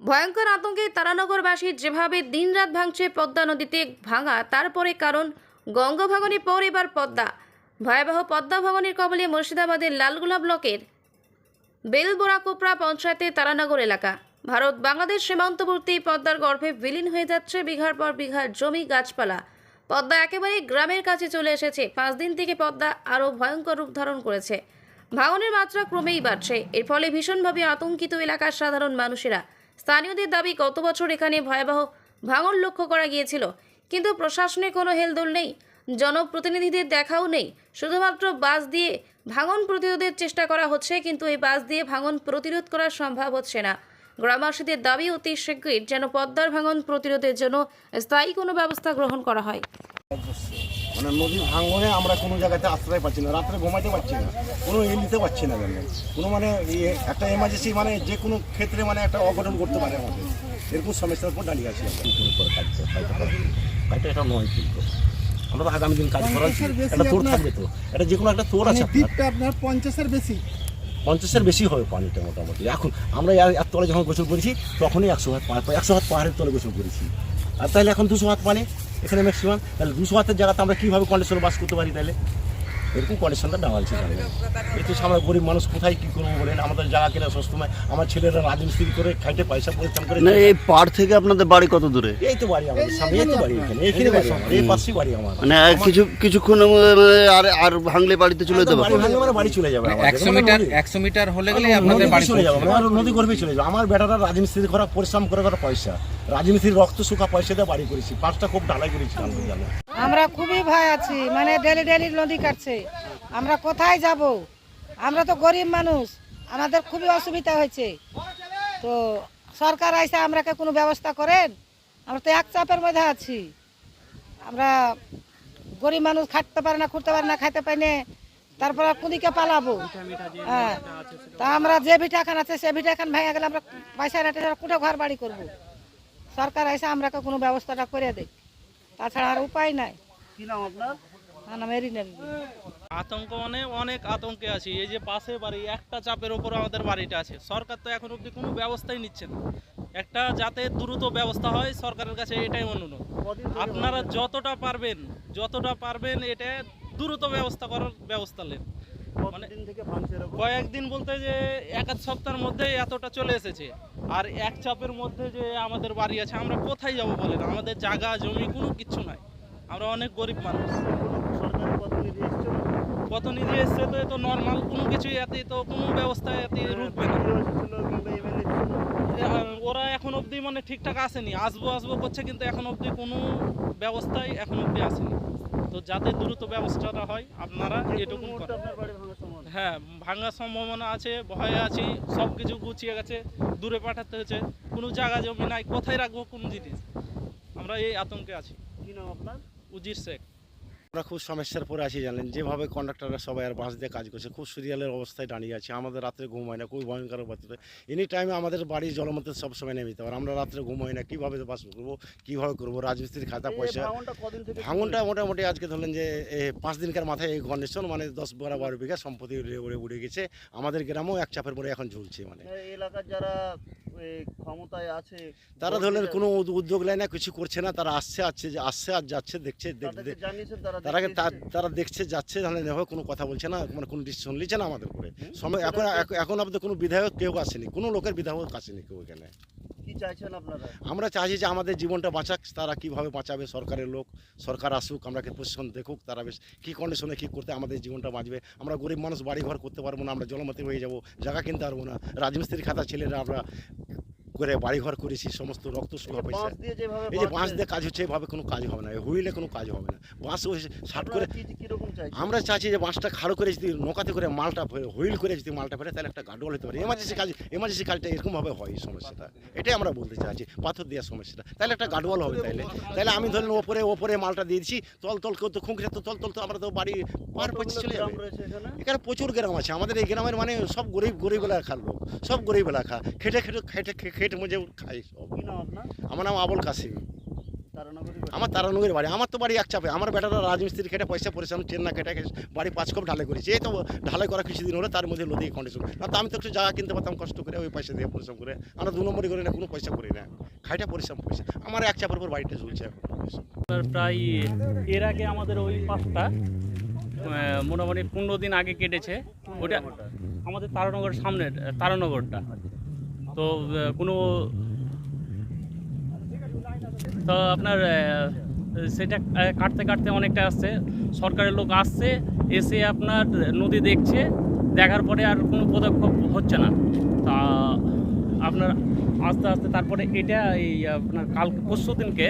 ভয়ঙ্কর আতঙ্কে তারানগরবাসী যেভাবে দিনরাত ভাঙছে পদ্মা নদীতে ভাঙা তারপরে কারণ গঙ্গা ভাঙনের পর এবার পদ্মা। ভয়াবহ পদ্মা ভাঙনের কবলে মুর্শিদাবাদের লালগোলা ব্লকের বেলবোড়াকোপড়া পঞ্চায়েতের তারানগর এলাকা। ভারত বাংলাদেশ সীমান্তবর্তী পদ্মার গর্ভে বিলীন হয়ে যাচ্ছে বিঘার পর বিঘার জমি, গাছপালা। পদ্মা একেবারে গ্রামের কাছে চলে এসেছে। পাঁচ দিন থেকে পদ্মা আরও ভয়ঙ্কর রূপ ধারণ করেছে। ভাঙনের মাত্রা ক্রমেই বাড়ছে। এর ফলে ভীষণভাবে আতঙ্কিত এলাকার সাধারণ মানুষেরা স্থানীয়দের দাবি গত বছর এখানে ভয়াবহ ভাঙন লক্ষ্য করা গিয়েছিল, কিন্তু প্রশাসনে কোনো হেলদোল নেই, জনপ্রতিনিধিদের দেখাও নেই, শুধুমাত্র বাস দিয়ে ভাঙন প্রতিরোধের চেষ্টা করা হচ্ছে, কিন্তু এই বাস দিয়ে ভাঙন প্রতিরোধ করা সম্ভব হচ্ছে না। গ্রামবাসীদের দাবি, অতি শীঘ্রই যেন পদ্মার ভাঙন প্রতিরোধের জন্য স্থায়ী কোনো ব্যবস্থা গ্রহণ করা হয়। মানে নদীর ভাঙনে আমরা কোনো জায়গাতে আশ্রয় পাচ্ছি না রাত্রে ঘুমাইতে পারছি না কোনো ইয়ে নিতে পারছি না জানেন কোনো মানে ইয়ে একটা এমার্জেন্সি মানে যে কোনো ক্ষেত্রে মানে একটা অঘটন করতে পারে আমাদের। এরকম সমস্যার উপর দাঁড়িয়ে আছি আমরা। কাজটা কাজটা এটা নয় কিন্তু। আমরা তো আগামী দিন কাজ করার একটা তোর থাকবে তো। এটা যে কোনো একটা তোর আছে মানে আপনার পঞ্চাশের বেশি। পঞ্চাশের বেশি হবে পানিটা মোটামুটি। এখন আমরা এর তলে যখন গোসল করেছি তখনই একশো হাত পাহাড় একশো হাত পাহাড়ের তলে গোসল করেছি। আর তাহলে এখন দুশো হাত পানি? এখানে ম্যাক্সিমাম তাহলে দুশো হাতের জায়গাতে আমরা কীভাবে কন্ডিশনে বাস করতে পারি তাহলে? এরকম কন্ডিশনটা দেওয়া হয়েছে তাহলে। এতে আমরা গরিব মানুষ কোথায় কী করব বলেন? আমাদের জায়গা কিনা সবসময় আমার ছেলেরা রাজমিস্ত্রি করে খাইতে পয়সা পরিশ্রম করে না এই পাড় থেকে আপনাদের বাড়ি কত দূরে? এই তো বাড়ি আমাদের সামনে এই তো বাড়ি এখানে এখানে বাড়ি আমার এই পাশেই বাড়ি আমার। মানে কিছু কিছুক্ষণ মানে আর আর ভাঙলে বাড়িতে চলে যেতে একদম বাড়ি ভাঙলে মানে বাড়ি চলে যাবে আমাদের। একশো মানে মিটার নদী- একশো মিটার হলে গেলে আপনাদের বাড়ি চলে যাবে পৌঁছে মানে নদী গর্ভে চলে যাবে। আমার বেটারা রাজমিস্ত্রি করা পরিশ্রম করে করা পয়সা। রাজমিস্ত্রির রক্ত শুকা পয়সা দিয়ে বাড়ি করেছি। পাঁচটা খুব ঢালাই করেছি আমরা খুবই ভয় আছি মানে ডেলি ডেলি নদী কাটছে। আমরা কোথায় যাব? আমরা তো গরিব মানুষ, আমাদের খুবই অসুবিধা হয়েছে। তো সরকার আইসা আমরাকে কোনো ব্যবস্থা করেন? আমরা তো এক চাপের মধ্যে আছি। আমরা গরিব মানুষ খাটতে পারে না, খুঁড়তে পারে না, খাইতে পাই না, তারপর কুদিকে পালাবো? হ্যাঁ। তা আমরা যে ভিটা খান আছে, সে ভিটা খান ভেঙে গেলে আমরা পয়সা রেটে কোটা ঘর বাড়ি করব। সরকার এসে আমরাকে কোনো ব্যবস্থাটা করে দেয় তাছাড়া আর উপায় নাই। কি নাম আপনার? আমার। আতঙ্ক মানে অনেক আতঙ্কে আছি। এই যে পাশে বাড়ি একটা চাপের ওপর আমাদের বাড়িটা আছে। সরকার তো এখন অবধি কোনো ব্যবস্থাই নিচ্ছে না। একটা যাতে দ্রুত ব্যবস্থা হয় সরকারের কাছে এটাই অনুরোধ। আপনারা যতটা পারবেন যতটা পারবেন এটা দ্রুত ব্যবস্থা করার ব্যবস্থা নেন। মানে থেকে ভাঙছে এরকম? কয়েকদিন বলতে যে এক আধ সপ্তাহের মধ্যে এতটা চলে এসেছে। আর এক চাপের মধ্যে যে আমাদের বাড়ি আছে আমরা কোথায় যাব বলেন আমাদের জায়গা জমি কোনো কিচ্ছু নাই। আমরা অনেক গরিব মানুষ। কত প্রতিনিধি এসছে তো এ তো নর্মাল কোনো কিছুই এতে তো কোনো ব্যবস্থা এতে রুখবে না। ওরা এখন অবধি মানে ঠিকঠাক আসেনি। আসব আসব করছে কিন্তু এখন অবধি কোনো ব্যবস্থাই এখন অবধি আসেনি। তো যাতে দ্রুত ব্যবস্থাটা হয় আপনারা এটুকু হ্যাঁ ভাঙার সম্ভাবনা আছে ভয়ে আছি সব কিছু গুছিয়ে গেছে দূরে পাঠাতে হয়েছে। কোনো জায়গা জমি নাই কোথায় রাখব কোন জিনিস? আমরা এই আতঙ্কে আছি। কি নাম আপনার? উজির শেখ। আমরা খুব সমস্যার পরে আছি জানেন। যেভাবে কন্ডাক্টররা সবাই আর বাস দিয়ে কাজ করছে খুব সিরিয়ালের অবস্থায় দাঁড়িয়ে আছে। আমাদের রাত্রে ঘুম হয় না খুব ভয়ঙ্কর বাতিতে এনি টাইমে আমাদের বাড়ি জলমতে সবসময় নেমে যেতে পারে। আমরা রাত্রে ঘুম হয় না কীভাবে বাস করব কীভাবে করব রাজমিস্ত্রির খাতা পয়সা। ভাঙনটা মোটামুটি আজকে ধরলেন যে পাঁচ দিনকার মাথায় এই কন্ডিশন মানে দশ বারো বারো বিঘা সম্পত্তি উড়ে উড়ে গেছে। আমাদের গ্রামেও এক চাপের পরে এখন ঝুলছে মানে। এলাকার যারা ক্ষমতায় আছে তারা ধরলেন কোনো উদ- উদ্যোগ নেয় না কিছু করছে না তারা আসছে আসছে যে আসছে আর যাচ্ছে দেখছে দেখ- তাদেরকে দেখ- জানিয়েছেন তারা তারা? তারা দেখছে যাচ্ছে তাহলে নেবে কোনো কথা বলছে না মানে কোনো ডিসিশন নিচ্ছে না আমাদের উপরে। সময় এখন এখন- আপনাদের কোনো বিধায়ক কেউ আসেনি কোনো লোকের বিধায়ক আসেনি কেউ এখানে। কি চাইছেন আপনারা? আমরা চাইছি যে আমাদের জীবনটা বাঁচাক তারা কীভাবে বাঁচাবে সরকারের লোক সরকার আসুক আমরাকে প্রশাসন দেখুক তারা বেশ কী কন্ডিশনে কী করতে আমাদের জীবনটা বাঁচবে। আমরা গরিব মানুষ বাড়ি ঘর করতে পারব না আমরা জলমতি হয়ে যাব জায়গা কিনতে পারব না রাজমিস্ত্রির খাতা ছেলেরা আমরা করে বাড়ি ঘর করেছি সমস্ত রক্ত এই শুকা যে পয়সা এই যে বাঁশ দিয়ে কাজ হচ্ছে এভাবে কোনো কাজ হবে না হুইলে কোনো কাজ হবে না। বাঁশ ষাট করে আমরা চাচ্ছি যে বাঁশটা খাড়ো করে যদি নৌকাতে করে মালটা হুইল করে যদি মালটা ফেলে তাহলে একটা গাডোয়াল হতে পারে। এমার্জেন্সি কাজ এমার্জেন্সি কাজটা এরকমভাবে হয় এই সমস্যাটা। এটাই আমরা বলতে চাচ্ছি পাথর দেওয়ার সমস্যাটা। তাহলে একটা গাডোয়াল হবে তাহলে তাহলে আমি ধরেন ওপরে ওপরে মালটা দিয়ে দিচ্ছি তল তল কেউ তো খুঁকড়ে তো তল তল তো আমরা তো বাড়ি পার পাচ্ছি চলে যাবে। এখানে? প্রচুর গ্রাম আছে। আমাদের এই গ্রামের মানে সব গরিব গরিব এলাকার লোক সব গরিব এলাকা খেটে খেটে খেটে খে- খেটে মজে খাই সব। আমার নাম আবুল কাসিম। তারানগরে আমার তারানগরের বাড়ি। আমার তো বাড়ি এক চাপে। আমার বেটারা রাজমিস্ত্রি খেটে পয়সা পরিশ্রম চেন্না কেটে খেটে বাড়ি পাঁচ কপ ঢালাই করেছি। এই তো ঢালাই করা কিছুদিন হলো তার মধ্যে নদী কন্ডিশন না তো আমি তো একটু জায়গা কিনতে পারতাম কষ্ট করে ওই পয়সা দিয়ে পরিশ্রম করে। আমরা দু নম্বরই করি না কোনো পয়সা করি না। খাইটা পরিশ্রম পয়সা। আমার এক চাপের উপর বাড়িটা চলছে এখন। প্রায় এর আগে আমাদের ওই পাশটা আহ, মোটামুটি পনেরো দিন আগে কেটেছে। ওটা আমাদের তারানগর সামনের তারানগরটা। তো কোনো তো আপনার সেটা কাটতে কাটতে অনেকটা আসছে। সরকারের লোক আসছে, এসে আপনার নদী দেখছে, দেখার পরে আর কোনো পদক্ষেপ হচ্ছে না। তা, আপনার আস্তে আস্তে তারপরে এটা এই আপনার কাল, পরশু দিনকে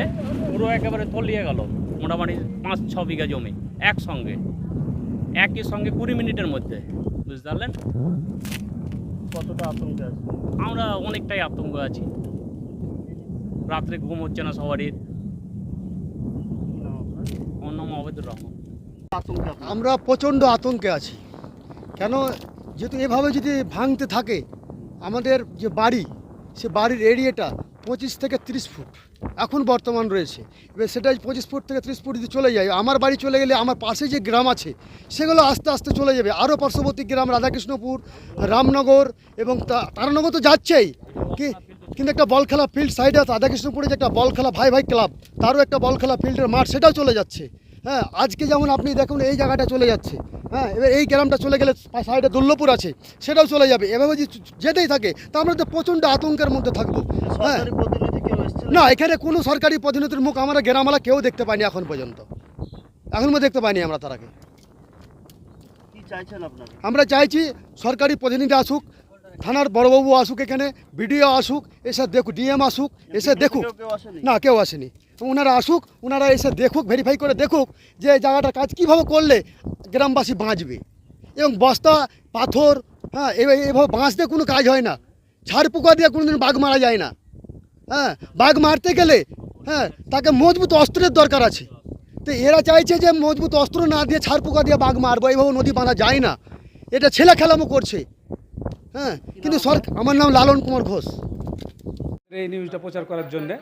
পুরো একেবারে তলিয়ে গেল, মোটামুটি পাঁচ, ছ বিঘা জমি একসঙ্গে। একই সঙ্গে কুড়ি মিনিটের মধ্যে, বুঝতে পারলেন? কতটা আতঙ্কে আছে? আমরা অনেকটাই আতঙ্ক আছি। রাত্রে ঘুম হচ্ছে না সবারই। অন্যম রহমান। আমরা প্রচণ্ড আতঙ্কে আছি। কেন? যেহেতু এভাবে যদি ভাঙতে থাকে আমাদের যে বাড়ি সে বাড়ির এরিয়াটা পঁচিশ থেকে তিরিশ ফুট। এখন বর্তমান রয়েছে। এবার সেটা পঁচিশ ফুট থেকে ত্রিশ ফুট যদি চলে যায়, আমার বাড়ি চলে গেলে আমার পাশে যে গ্রাম আছে, সেগুলো আস্তে আস্তে চলে যাবে। আরও পার্শ্ববর্তী গ্রাম রাধাকৃষ্ণপুর, রামনগর এবং তারানগর তো যাচ্ছেই। কি, কিন্তু একটা বল খেলা ফিল্ড সাইডে রাধাকৃষ্ণপুরে যে একটা বল খেলা ভাই ভাই ক্লাব তারও একটা বল খেলা ফিল্ডের মাঠ, সেটাও চলে যাচ্ছে। হ্যাঁ আজকে যেমন আপনি দেখুন এই জায়গাটা চলে যাচ্ছে হ্যাঁ এবার এই গ্রামটা চলে গেলে সাইডে দুর্লপুর আছে সেটাও চলে যাবে এভাবে যদি যেতেই থাকে তা আমরা তো প্রচণ্ড আতঙ্কের মধ্যে থাকব হ্যাঁ। না এখানে কোনো সরকারি প্রতিনিধির মুখ আমরা গ্রামালা কেউ দেখতে পাইনি এখন পর্যন্ত এখন দেখতে পাইনি আমরা তারাকে আমরা চাইছি সরকারি প্রতিনিধি আসুক থানার বড়বাবু আসুক এখানে বিডিও আসুক এসে দেখুক ডিএম আসুক এসে দেখুক। না কেউ আসেনি। ওনারা আসুক ওনারা এসে দেখুক ভেরিফাই করে দেখুক যে জায়গাটার কাজ কীভাবে করলে গ্রামবাসী বাঁচবে। এবং বস্তা পাথর হ্যাঁ এভাবে এভাবে বাঁশ দিয়ে কোনো কাজ হয় না। ঝাড় পোকা দিয়ে কোনোদিন বাঘ মারা যায় না। হ্যাঁ বাঘ মারতে গেলে হ্যাঁ তাকে মজবুত অস্ত্রের দরকার আছে। তো এরা চাইছে যে মজবুত অস্ত্র না দিয়ে ছাড় পোকা দিয়ে বাঘ মারবো এইভাবে নদী বাঁধা যায় না। এটা ছেলে খেলামো করছে। হ্যাঁ কিন্তু সরকার আমার নাম লালন কুমার ঘোষ। এই নিউজটা প্রচার করার জন্যে।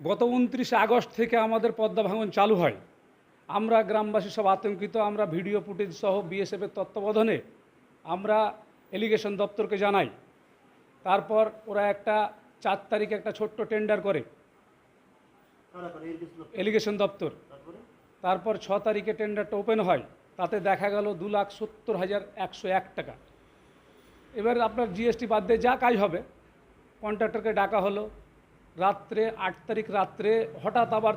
গত উনত্রিশে আগস্ট থেকে আমাদের পদ্মা ভাঙন চালু হয়। আমরা গ্রামবাসী সব আতঙ্কিত, আমরা ভিডিও ফুটেজ সহ বিএসএফের তত্ত্বাবধানে আমরা এলিগেশন দপ্তরকে জানাই। তারপর ওরা একটা চার তারিখে একটা ছোট্ট টেন্ডার করে। এলিগেশন দপ্তর। তারপর ছ তারিখে টেন্ডারটা ওপেন হয়। তাতে দেখা গেল দু লাখ সত্তর হাজার একশো এক টাকা। এবার আপনার জিএসটি বাদ দিয়ে যা কাজ হবে কন্ট্রাক্টরকে ডাকা হলো, রাত্রে আট তারিখ রাত্রে হঠাৎ আবার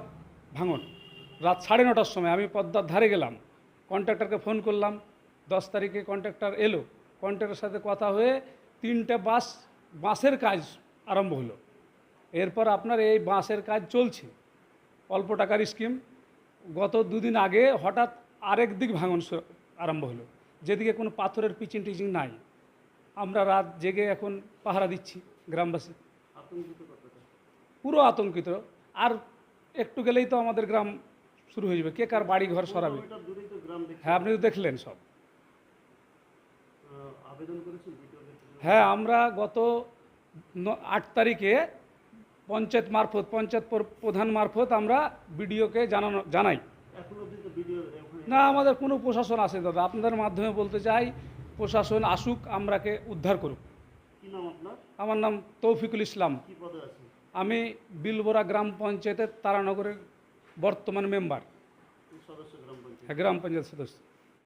ভাঙন। রাত সাড়ে নটার সময় আমি পদ্মার ধারে গেলাম কন্ট্রাক্টরকে ফোন করলাম, দশ তারিখে কন্ট্রাক্টর এলো কন্ট্রাক্টরের সাথে কথা হয়ে তিনটে বাস, বাঁশের কাজ আরম্ভ হলো। এরপর আপনার এই বাঁশের কাজ চলছে। অল্প টাকার স্কিম গত দুদিন আগে হঠাৎ আরেক দিক ভাঙন আরম্ভ হলো। যেদিকে কোনো পাথরের পিচিং টিচিং নাই। আমরা রাত জেগে এখন পাহারা দিচ্ছি গ্রামবাসী। পুরো আতঙ্কিত। আর একটু গেলেই তো আমাদের গ্রাম শুরু হয়ে যাবে। কে কার বাড়ি ঘর সরাবে? হ্যাঁ আপনি তো দেখলেন সব। হ্যাঁ আমরা গত আট তারিখে পঞ্চায়েত মারফত, পঞ্চায়েত প্রধান মারফত আমরা বিডিওকে জানানো, জানাই। না, আমাদের কোনো প্রশাসন আসে দাদা। আপনাদের মাধ্যমে বলতে চাই প্রশাসন আসুক আমরাকে উদ্ধার করুক। আমার নাম তৌফিকুল ইসলাম। আমি বিলবোরা গ্রাম পঞ্চায়েতের তারানগরের বর্তমান মেম্বার। হ্যাঁ, গ্রাম পঞ্চায়েত সদস্য।